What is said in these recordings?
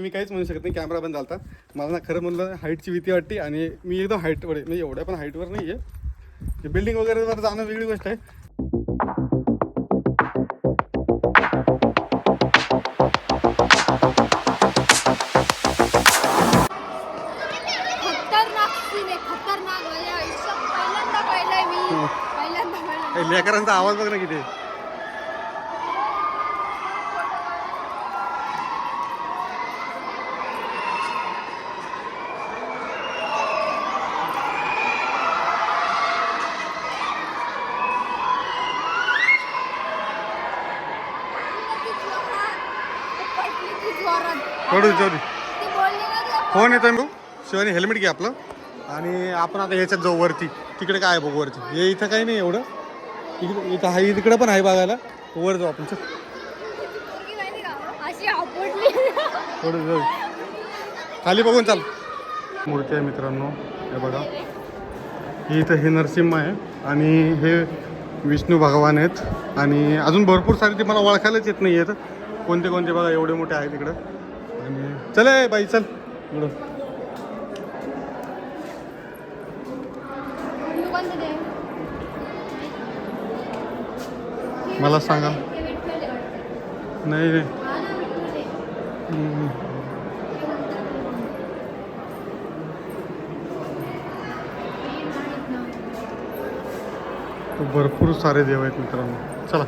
मी काहीच म्हणू शकत नाही कॅमेरा बंद झालता. मला ना खरं म्हणलं हाईटची भीती वाटते आणि मी एकदम हाईटवर आहे. म्हणजे एवढ्या पण हाईटवर नाही आहे बिल्डिंग वगैरे वर जाणं वेगळी गोष्ट आहे. हे. लेकरांचा आवाज बघ ना किती आहे. पटली ती ना तुला फोन येतोय भाऊ शिवानी हेल्मेट घे आपलं. आणि आपण आता ह्याच्यात जाऊ वरती. तिकडे काय आहे बघू वरती. हे इथं काही नाही एवढं. इकडे इथं आहे तिकडे पण आहे बघायला. वर जाऊ आपण चल. थोडं जाऊ खाली बघून चाल. मूर्ती आहे मित्रांनो. हे बघा. ही इथं हे नरसिंह आहे. आणि हे विष्णू भगवान आहेत. आणि अजून भरपूर सारे ते मला ओळखायलाच येत नाही आहेत कोणते कोणते बघा एवढे मोठे आहेत इकडं. आणि चल बाई चल. मला सांगा. नाही रे. भरपूर सारे देव आहेत मित्रांनो. चला.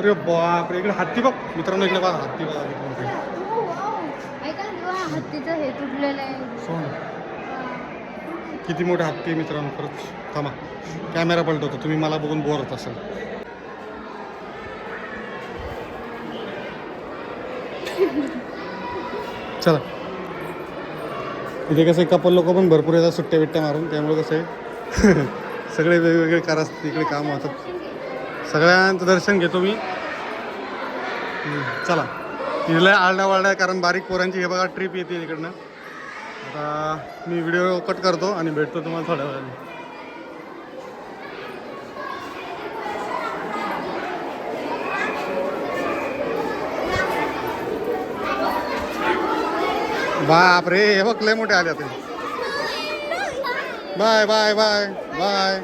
अरे बापरे इकडे हत्ती बघ. मित्रांनो इकडे बघा हत्ती बघा किती हत्तीचं हे तुटलेलं आहे सोन. किती मोठे हत्ती मित्रांनो खरंच थांबा. कॅमेरा पलटवतो तुम्ही मला बघून बोर होत असाल. चला. इथे कसं कपल लोक पण भरपूर येतात सुट्ट्या बिट्ट्या मारून त्यामुळे कसं आहे सगळे वेगवेगळे कार असतात इकडे काम होतात. सगळ्यांचं दर्शन घेतो मी. चला. तिला आरडा वारडा कारण बारीक पोरांची हे बघा ट्रिप येते इकडनं. आता मी व्हिडिओ कट करतो आणि भेटतो तुम्हाला थोड्या वेळाने. बाप रे हे बघ लय मोठे आले ते bye bye bye bye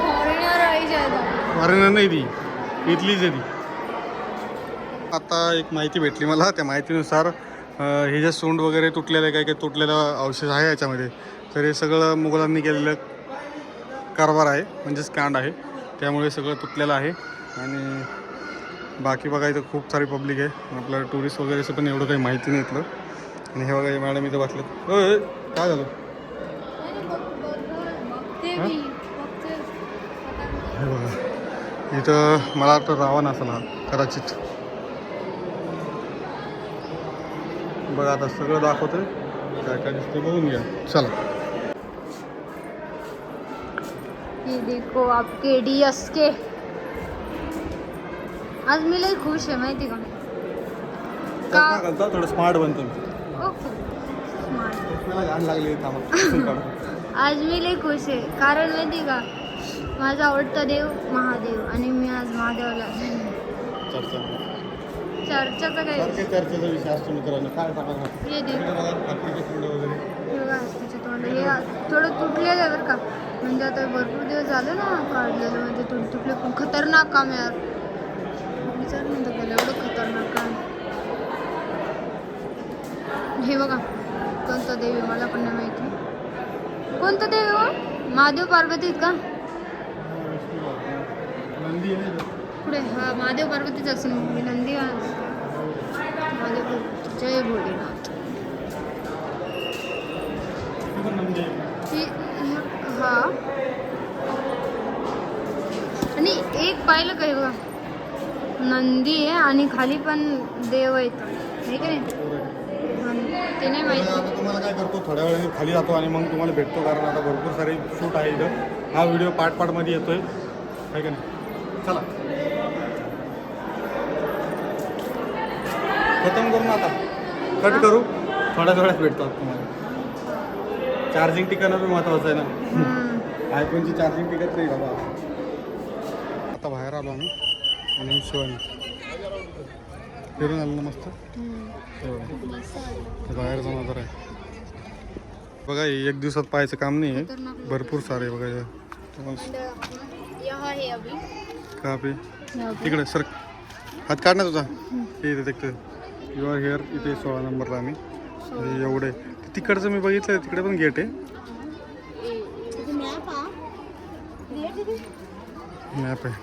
foreigner आहे अरे नाही ती. इथलीच आहे ती. आता एक माहिती भेटली मला त्या माहितीनुसार हे जे सोंड वगैरे तुटलेलं आहे काही काही तुटलेलं अवशेष आहे याच्यामध्ये तर हे सगळं मुघलांनी केलेलं कारभार आहे म्हणजेच कांड आहे. त्यामुळे सगळं तुटलेलं आहे आणि बाकी बघा इथं खूप सारी पब्लिक आहे. आपल्याला टुरिस्ट वगैरेचं पण एवढं काही माहिती नाही इथलं. आणि हे बघा हे मॅडम इथं बसलेत. होय काय झालं? इथं मला वाटतं रावण असेल हा कदाचित. बघा आता सगळं दाखवतोय. काय काय दिसते बघून घ्या. चला. ये देखो आपके डी एस के. आज मी लई खुश आहे माहिती का? का? घालता थोडं स्मार्ट बनतो ओके. स्मार्ट मला घाण लागली थांबा. आज मी लई खुश आहे कारण माहिती का? माझा आवडता देव महादेव आणि मी आज महादेवला चर्चा. चर्चाचा काही सारखे चर्चेचा विषय असतो मित्रांनो. काय हे देव हे तोंड. हे थोडं तुटलेलं आहे बरं का. म्हणजे आता भरपूर दिवस झाले ना काढलेलं म्हणजे तुट तुटले पण खतरनाक काम यार. विचार नव्हतं केलं एवढं खतरनाक काम. हे बघा कोणतं देव मला पण नाही माहिती. कोणतं देव हो? महादेव पार्वती आहेत का? पुढे हा महादेव पार्वतीच असेल मग मी नंदी महादेव जय भोलेनाथ. हा आणि एक पाहिलं काय बघा. नंदी आहे आणि खाली पण देव आहेत. नाही का नाही? आहे. ते नाही माहिती. आता तुम्हाला काय करतो? थोड्या वेळाने खाली जातो आणि मग तुम्हाला भेटतो कारण आता भरपूर सारे शूट आहे इथं. हा व्हिडिओ पार्ट पार्टमध्ये येतोय. आहे का नाही? चला. खतम करू ना आता. कट करू? थोड्याच वेळात भेटतो तुम्हाला. चार्जिंग टिकाणं बी महत्त्वाचं आहे ना. आयफोनची चार्जिंग टिकत नाही बाबा. आता बाहेर आलो आम्ही. आणि शिवानी फिरून आलो ना मस्त बाहेरचा नजर आहे. बघा एक दिवसात पाहायचं काम नाही आहे. भरपूर सारे आहे बघा हे. तुम्हाला And, uh, यहाँ है अभी का पे यहाँ पे. तिकडे सर. हात काढ ना तुझा. हे इथे देखते यू आर हेअर इथे सोळा नंबरला आम्ही. हे एवढे. तिकडचं मी बघितलं तिकडे पण गेट आहे? मॅप आहे.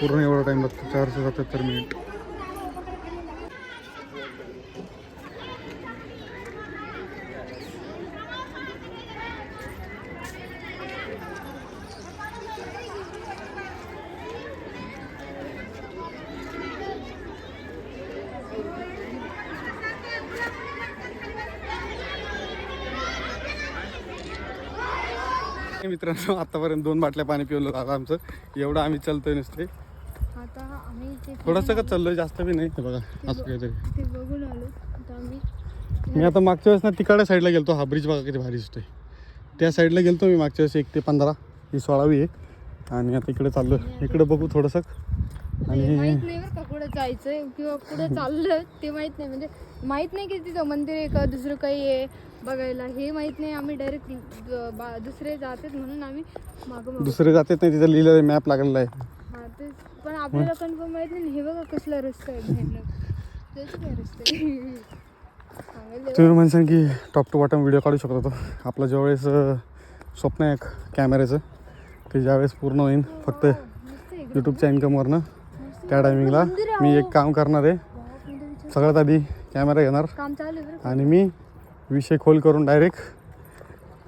पूर्ण एवढा टाइम लागतो चारशे सत्याहत्तर मिनिट मित्रांनो आतापर्यंत दोन बाटल्या पाणी पिवलं आता आमचं. एवढं आम्ही चालतोय नुसते. आता आम्ही थोडंसं का चाललोय जास्त बी नाही. हे बघा असं काहीतरी. ते बघून आलो. आता आम्ही मी आता मागच्या वेळेस ना तिकडल्या साईडला गेलतो. हा ब्रिज बघा किती भारी दिसतोय. त्या साईडला गेलतो मी मागच्या वेळेस एक ते पंधरा ही सोळावी आहे आणि आता इकडे चाललो इकडे बघू थोडंसं. आणि माहीत नाही बरं का कुठं जायचंय किंवा कुठं चाललंय ते माहीत नाही. म्हणजे माहीत नाही की तिथं मंदिर आहे का दुसरं काही आहे बघायला. हे माहीत नाही आम्ही डायरेक्ट दुसरे जातात म्हणून आम्ही मागं दुसरे जातेच नाही तिथं लिहिलेलं आहे मॅप लागलेला आहे. हा तेच. पण आपल्याला कन्फर्म माहीत नाही हे बघा कसला रस्ता आहे भयानक त्याचं काय रस्ता आहे? सांगायला तुम्ही म्हणसान की टॉप टू बॉटम व्हिडिओ काढू शकतो तो. आपलं ज्यावेळेस स्वप्न आहे कॅमेऱ्याचं ते ज्यावेळेस पूर्ण होईल फक्त. यूट्यूबच्या इन्कमवरनं त्या टायमिंगला मी. एक काम करणार आहे. सगळ्यात आधी कॅमेरा घेणार? आणि मी विषय खोल करून डायरेक्ट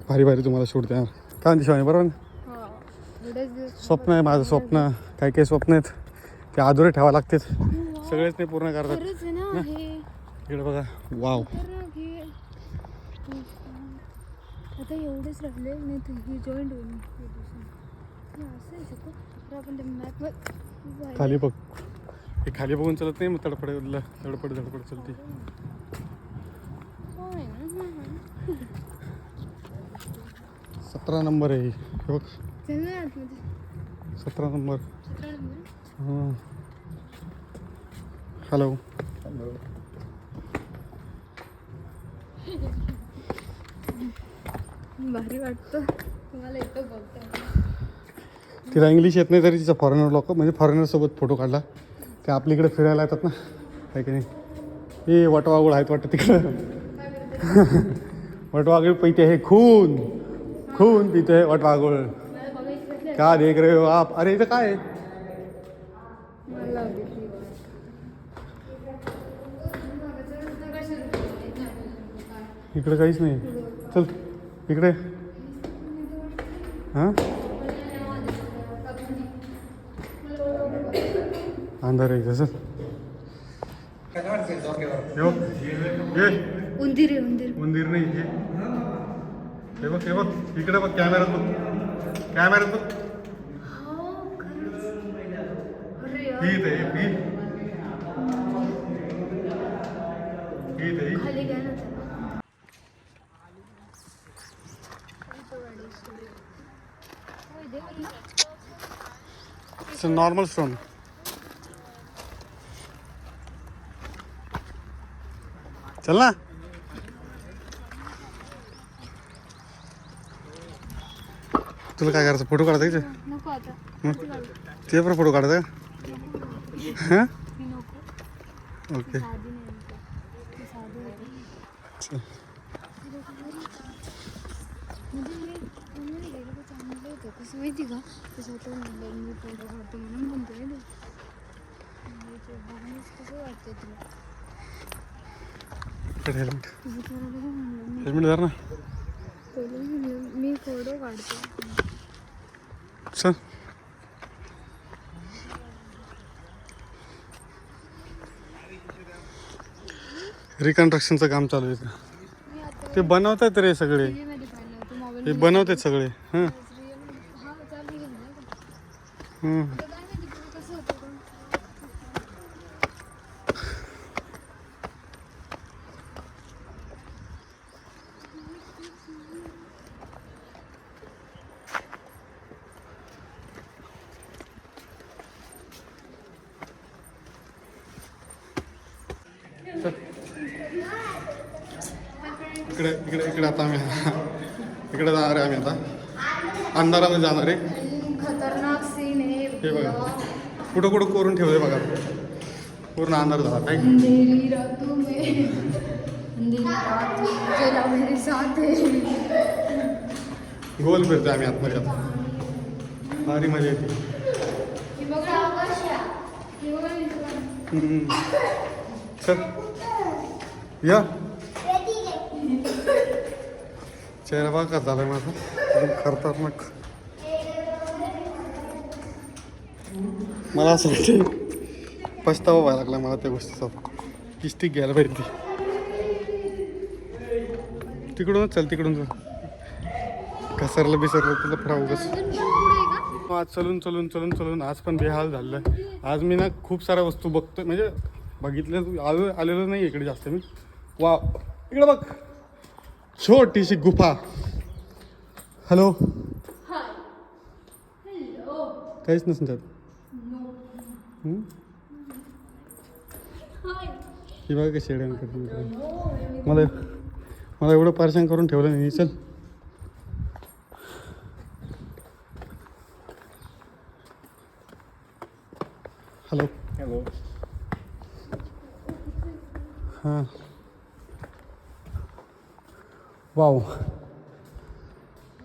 भारी भारी तुम्हाला शूट देणार. काय म्हणते शिवानी बरोबर ना? हा स्वप्न आहे माझं स्वप्न. काही काही स्वप्न आहेत ते आधुरे ठेवा लागतात. सगळेच ते पूर्ण करतात. इकडे बघा. वाव. आता एवढेच राहिले नाही ही जॉईंट होईल आपण खाली बघ. हे खाली बघून चलत नाही मग तडफड तडफड धडपड चलते. सतरा नंबर आहे बघ. सतरा नंबर. सतरा हां. हॅलो भारी वाटतं. तुम्हाला इथं बोलतोय तिला इंग्लिश येत नाही तरी तिचा फॉरेनर लोक म्हणजे फॉरेनरसोबत फोटो काढला. ते आपल्या इकडे फिरायला येतात ना. काय की नाही? हे वटवागुळ आहेत वाटतं तिकडं. वटवागुळ पिते हे खून. खून पिते वटवागुळ का देख रे हो आप? अरे इथं काय आहे? इकडे काहीच नाही. चल इकडे. हां? अंधार आहे हे उंदीर आहे उंदीर. मंदिर नाही हे बघ हे बघ. इकडे बघ कॅमेऱ्यात बघ कॅमेऱ्यात बघ हो खरंच. अरे यार. ही इथे ही ही इथे ही खाली घ्या ना इट्स नॉर्मल स्टोन चल ना. तुला काय करायचं? फोटो काढायचा ते पण फोटो काढायचा का? हां? ओके. म्हणजे माहिती का? काढतो म्हणून. म्हणजे कसं वाटतं तुला. पटकन हेल्मेट हेल्मेट धर ना. मी फोटो काढतो चल. रिकन्स्ट्रक्शनचं काम चालू आहे ते बनवत आहेत रे सगळे. ते बनवत आहेत सगळे. हां. हां. जाणार आहे. खतरनाक सीन आहे. हे बघा. कुठं कुठं करून ठेवलंय बघा. पूर्ण अंधार झाला. काय अंधेरी रातों में. अंधेरी रात में चला मेरे साथ है गोल फिरतोय आम्ही आतमध्ये. आता भारी मजा येते. हे बघा आकाश आहे. हे बघा मित्रांनो. हम्म. चल. या. चेहरा बघा कसा झालाय माझा. एकदम खतरनाक मला असं वाटतं पस्तावा व्हायला लागला मला त्या गोष्टीचा. किस्टिक घ्यायला पाहिजे ती. तिकडूनच चल तिकडून चल. घसरलं बिसरलं तुला फराव उगाच. अजून पण पुढे आहे का आज चलून चलून चलून चलून आज पण बेहाल झालेलं आहे. आज मी ना खूप साऱ्या वस्तू बघतोय. म्हणजे बघितलं आलो आलेलो नाही इकडे जास्त मी. वा इकडे बघ. छोटीशी गुफा. हॅलो काहीच नसेल त्यात? ही बघा कशी अडवण करते. मला मला एवढं परेशान करून ठेवलं नाही. चल. हॅलो हॅलो हां. वाव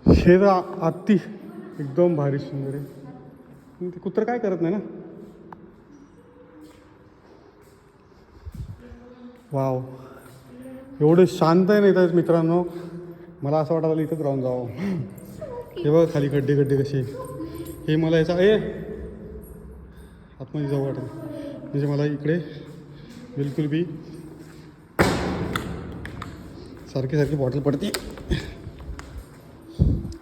हे तर आ- अति एकदम भारी सुंदर आहे. ते कुत्र काय करत नाही ना? वाव. एवढे शांत आहे ना इथं मित्रांनो. मला असं वाटायला इथंच राहून जावं. हे बघा खाली खड्डे खड्डे कसे. हे मला याचा ए! आतमध्ये जाऊ वाटत. म्हणजे मला इकडे बिलकुल बी सारखी सारखी बॉटल पडते.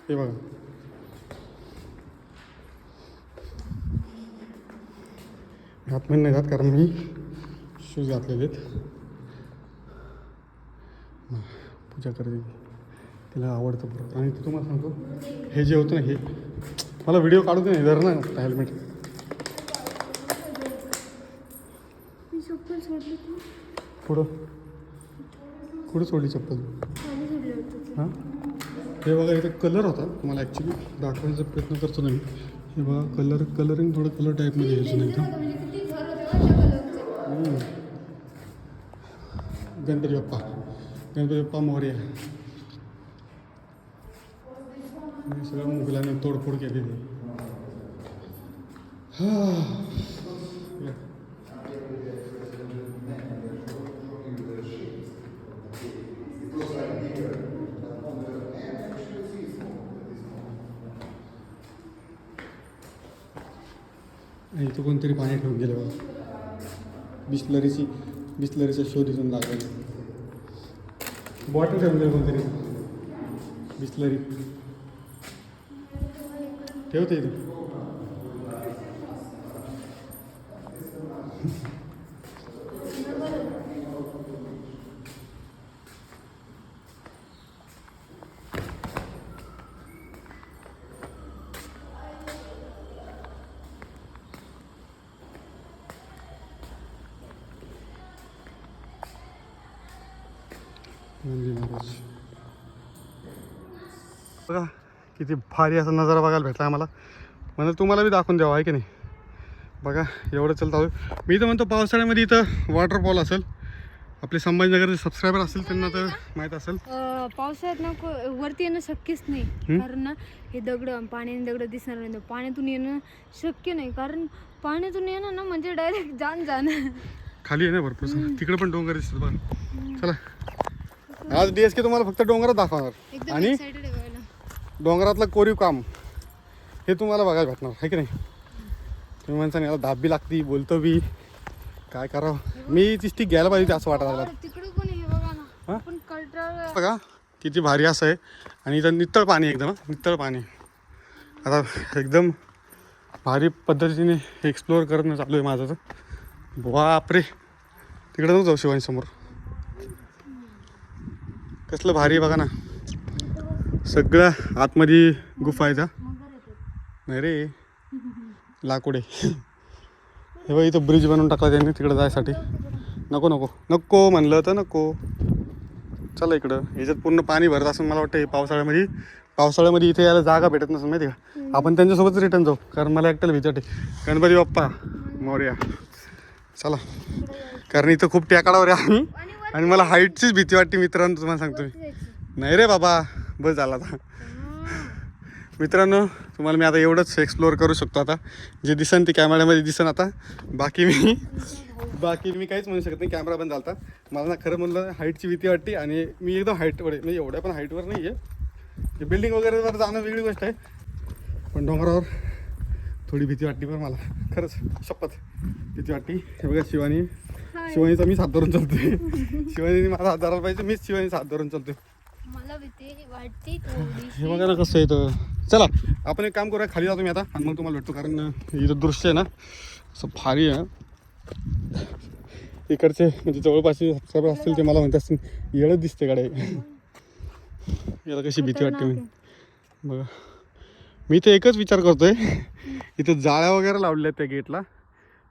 हे बघा. आतमध्ये नाही जात कारण मी शूज घातलेले आहेत हा, पूजा करते तिला आवडतं बरोबर आणि ते तुम्हाला सांगतो हे जे होतं ना हे मला व्हिडिओ काढू दे नाही ना हेल्मेट पुढं. कुठं सोडली चप्पल? हां? हे बघा इथं कलर होता. तुम्हाला ॲक्च्युली दाखवण्याचा प्रयत्न करतो ना मी. हे बघा कलर कलरिंग थोडं कलर टाईपमध्ये यायचं नाही. हम्म. गणपती बाप्पा. गणपती बाप्पा मोर्या हे सगळं मुघलाने तोडफोड केलेली हा आणि इथं कोणतरी पाणी ठेवून गेलं बा बिस्लरीची बिस्लरीचा शोध इथून लागला बॉटल ठेवून कोणतरी. बिस्लरी. ठेवते तू बघा किती भारी असा नजारा बघायला भेटला आम्हाला. म्हणजे तुम्हाला बी दाखवून द्यावं आहे की नाही? बघा एवढं चलता मी तर म्हणतो पावसाळ्यामध्ये इथं वॉटरफॉल असेल. आपले संभाजीनगरचे सबस्क्रायबर असतील त्यांना तर माहीत असेल. पावसाळ्यात ना वरती येणं शक्यच नाही? कारण ना हे दगड पाण्याने दगड दिसणार नाही. पाण्यातून येणं शक्य नाही. कारण पाण्यातून येणं ना म्हणजे डायरेक्ट जाण जाणं. खाली आहे ना भरपूर. तिकडे पण डोंगर दिसतात बघा. चला. आज डी एस के तुम्हाला फक्त डोंगरात दाखवणार. आणि डोंगरातलं कोरीव काम हे तुम्हाला बघायला भेटणार आहे की नाही? तुम्ही म्हणता याला दाब बी लागती बोलतो बी. काय करावं? मी ती स्टिक घ्यायला पाहिजे असं वाटायला लागलं. बघा किती भारी असं आहे. आणि इथं नितळ पाणी एकदम नितळ पाणी. आता एकदम भारी पद्धतीने एक्सप्लोअर करणं चालू आहे माझं तर. बापरे. तिकडे जाऊ शिवानी समोर. कसलं भारी बघा ना. सगळं आतमध्ये गुफा आहे जा. नाही रे. लाकूड आहे. हे बघ इथं ब्रिज बनवून टाकला त्यांनी तिकडे जायसाठी. नको नको. नको म्हणलं तर नको. चला इकडं. याच्यात पूर्ण पाणी भरत असून मला वाटतं पावसाळ्यामध्ये पावसाळ्यामध्ये इथे यायला जागा भेटत नसेल माहिती का? आपण त्यांच्यासोबतच रिटर्न जाऊ. कारण मला एकट्याला भीती वाटते गणपती बाप्पा मोर्या. चला. कारण इथं खूप टेकाडावर आहे आम्ही. आणि मला हाईटचीच भीती वाटते मित्रांनो तुम्हाला सांगतो मी. नाही रे बाबा बस झाला आता. मित्रांनो तुम्हाला मी आता एवढंच एक्सप्लोअर करू शकतो आता. जे दिसन ते कॅमेऱ्यामध्ये दिसन आता. बाकी मी बाकी मी काहीच म्हणू शकत नाही कॅमेरा बंद झालता मला ना खरं म्हणलं हाईटची भीती वाटते आणि मी एकदम हाईटवर आहे. म्हणजे एवढ्या पण हाईटवर नाही आहे. बिल्डिंग वगैरेवर जाणं वेगळी गोष्ट आहे. पण डोंगरावर थोडी भीती वाटली पण मला. खरंच शपथ भीती वाटली. हे बघा शिवानी. शिवानीचा मी हात धरून चालतोय. शिवानीने माझा हात धरायला पाहिजे मीच शिवानीचा हात धरून चालतोय. मला भीती वाटते हे बघा ना कसं येतं चला आपण एक काम करूया खाली जातो मी आता. आणि मग तुम्हाला भेटतो कारण इथं दृश्य आहे ना असं भारी आहे इकडचे म्हणजे जवळपासचे सबस्क्रायबर असतील ते मला म्हणत असतील येळच दिसते गाडी. याला कशी भीती वाटते मी बघा. मी तर एकच विचार करतोय इथं जाळ्या वगैरे लावलेल्या आहेत त्या गेटला.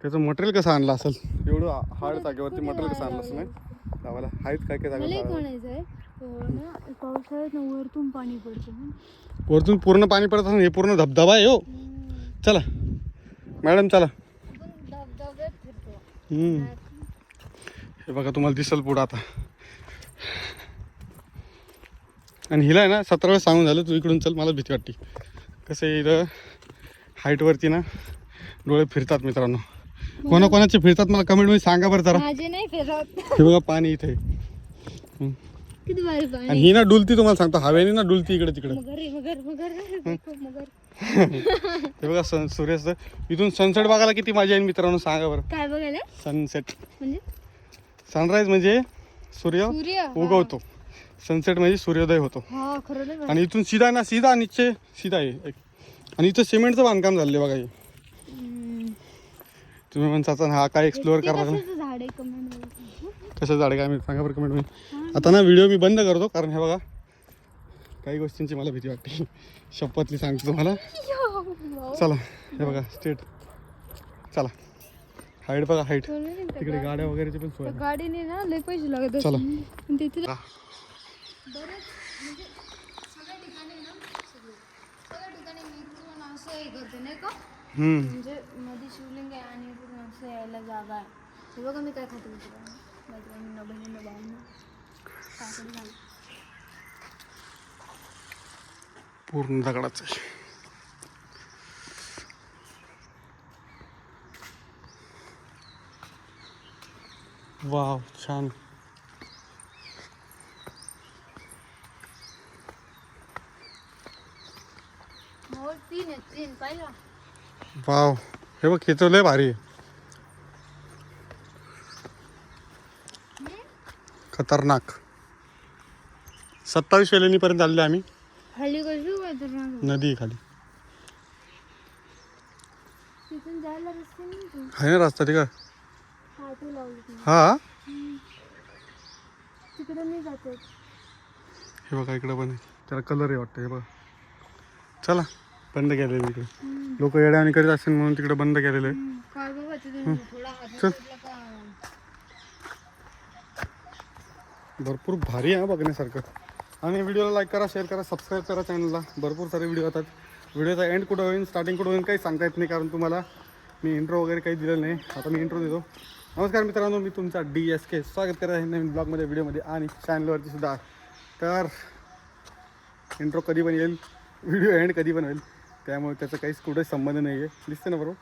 त्याचं मटेरियल कसं आणलं असेल? एवढं हार्ड जागेवरती मटेरियल कसं आणलं असेल नाही लावायला. आहेत काय काय जागा पावसाळ्यात वरतून पाणी पडतं. वरतून पूर्ण पाणी पडत असेल हे पूर्ण धबधबा आहे हो. चला. मॅडम चला. हे बघा तुम्हाला दिसल पुढं आता. आणि हिला आहे ना सतरा वेळेस सांगून झालं तू इकडून चल मला भीती वाटते. कसं इथं? हाईटवरती ना डोळे फिरतात मित्रांनो. कोणाकोणाचे फिरतात मला कमेंटमध्ये सांगा बरं जरा. माझे नाही फिरत. हे बघा पाणी इथे. किती भारी आणि ही ना डुलती तुम्हाला सांगतो हवेने ना डुलती इकडे तिकडे. मगर रे, मगर मगर देखो, मगर. हे बघा सन सूर्यास्त. इथून सनसेट बघायला किती मजा येईल मित्रांनो सांगा बरं. काय बघायला? सनसेट म्हणजे? सनराईज म्हणजे सूर्य सूर्य हा. उगवतो. सनसेट म्हणजे सूर्योदय होतो. हा खरं लय भारी. आणि इथून सीधा ना सीधा निश्चय सीधा आहे. आणि इथं सिमेंटचं बांधकाम झालं बघा हे. तुम्ही म्हणता हा काय एक्सप्लोअर करा झाड आहे कमेंट कसं झाड काय मी सांगा बरं कमेंटमध्ये. आता ना व्हिडिओ मी बंद करतो कारण हे बघा काही गोष्टींची मला भीती वाटते. शपथली सांगतो तुम्हाला. चला हे बघा स्टेट चला. हाईट बघा हाईट तिकडे गाड्या वगैरेची पण सोय आहे. गाडीने ना लय पैसे लागत चला. तिथे म्हणजे सगळ्या ठिकाणी ना सगळे सगळ्या ठिकाणी मी इथून असं हे करते नाही का? हम्म. म्हणजे मध्ये शिवलिंग आहे आणि इथून असं यायला जागा आहे. हे बघा मी काय खाते मित्रांनो बहिणींना भाऊंना काकडी घाल पूर्ण दगडाचं. आहे वाव छान. तीन आहेत तीन पाहिजे वाव. हे बघ खेचव लय भारी. आहे खतरनाक. सत्तावीस वेलेनीपर्यंत आलेले आम्ही. खाली कशी नदी खाली. तिथून जायला रस्ते नाही तू आहे ना रस्ता हा लावली हा? तिकडे जाते. हे बघा इकडं पण आहे. त्याला कलर आहे वाटतं हे बघा. चला. बंद केलेलं इकडे. लोक येड्यावानी करीत असतील म्हणून तिकडे बंद केलेलं आहे. काय बाबा तिथून थोडा हात चल. सुटला का? भरपूर भारी आहे हा बघण्यासारखं. आणि व्हिडिओला लाईक करा शेअर करा सबस्क्राईब करा चॅनलला भरपूर सारे व्हिडिओ येतात. व्हिडिओचा एंड कुठं होईल स्टार्टिंग कुठं होईल काही सांगता येत नाही कारण तुम्हाला मी इंट्रो वगैरे काही दिलेलं नाही. आता मी इंट्रो देतो. नमस्कार मित्रांनो मी तुमचा डी एस के स्वागत करत आहे नवीन ब्लॉगमध्ये व्हिडिओमध्ये आणि चॅनलवरती सुद्धा. तर इंट्रो कधी पण येईल व्हिडिओ एंड कधी पण होईल. त्यामुळे त्याचा काहीच कुठेच संबंध नाही आहे दिसते ना बरोबर?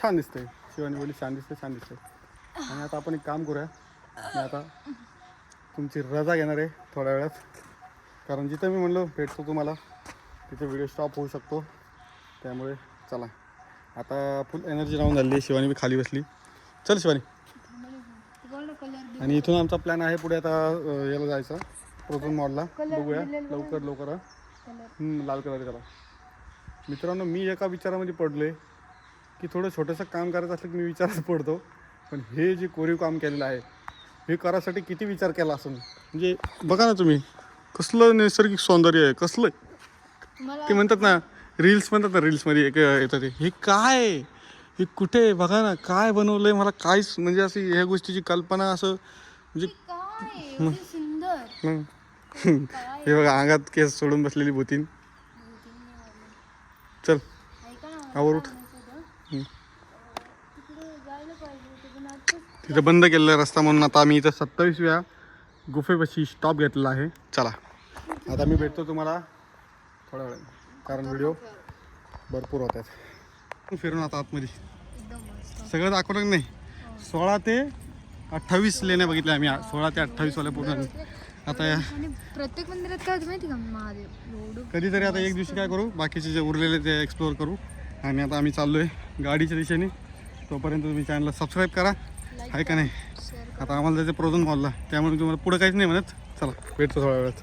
छान दिसतंय. शिवानी बोली छान दिसते छान दिसतंय. आणि आता आपण एक काम करूया. मी आता तुमची रजा घेणार आहे थोड्या वेळात. कारण जिथं मी म्हणलो भेटतो तुम्हाला. तिथे व्हिडिओ स्टॉप होऊ शकतो. त्यामुळे चला. आता फुल एनर्जी राहून झाली आहे. शिवानी मी खाली बसली. चल शिवानी. आणि इथून आमचा प्लॅन आहे पुढे आता याला जायचं. प्रोटोन मॉलला Colour बघूया. लवकर लवकर लाल कलर त्याला मित्रांनो मी एका विचारामध्ये पडलोय की थोडं छोटंसं काम करायचं असलं की मी विचारात पडतो. पण हे जे कोरीव काम केलेलं आहे हे करायसाठी किती विचार केला असून म्हणजे बघा ना तुम्ही कसलं नैसर्गिक सौंदर्य आहे कसलं? ते म्हणतात ना रील्स म्हणतात ना रील्समध्ये एक येतं ते हे काय आहे? हे कुठे आहे? बघा ना काय बनवलंय? मला काहीच म्हणजे अशी ह्या गोष्टीची कल्पना असं म्हणजे हं. हे. बघा अंगात केस सोडून बसलेली भूतीन चल. आवर उठ. तिथं बंद केलेला रस्ता म्हणून आता आम्ही इथं सत्तावीसव्या गुफेपाशी स्टॉप घेतलेला आहे. चला. आता मी भेटतो तुम्हाला थोड्या वेळ. कारण व्हिडिओ भरपूर होत आहेत. फिरून आता आतमध्ये. सगळं दाखवलं नाही? सोळा ते अठ्ठावीस लेण्या बघितल्या आम्ही. सोळा ते अठ्ठावीस वाल्या पूर्ण. आता या आणि प्रत्येक मंदिरात काय होतं माहिती का? महादेव. एवढं कधीतरी आता एक दिवशी काय करू? बाकीचे जे उरलेले ते एक्सप्लोअर करू. आणि आता आम्ही चाललो आहे गाडीच्या दिशेने. तोपर्यंत तुम्ही चॅनलला सबस्क्राईब करा. आहे का नाही? शेअर आता आम्हाला जायचं प्रोझन मॉलला त्यामुळे तुम्हाला पुढं काहीच नाही म्हणत. चला भेटतो थोड्या वेळात.